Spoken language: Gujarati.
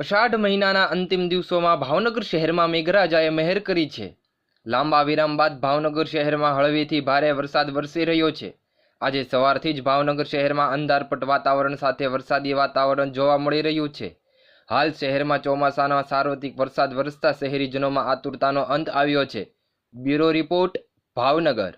અષાઢ મહિનાના અંતિમ દિવસોમાં ભાવનગર શહેરમાં મેઘરાજાએ મહેર કરી છે. લાંબા વિરામ બાદ ભાવનગર શહેરમાં હળવેથી ભારે વરસાદ વરસી રહ્યો છે. આજે સવારથી જ ભાવનગર શહેરમાં અંધારપટ વાતાવરણ સાથે વરસાદી વાતાવરણ જોવા મળી રહ્યું છે. હાલ શહેરમાં ચોમાસાના સાર્વત્રિક વરસાદ વરસતા શહેરીજનોમાં આતુરતાનો અંત આવ્યો છે. Bureau report, Bhavnagar.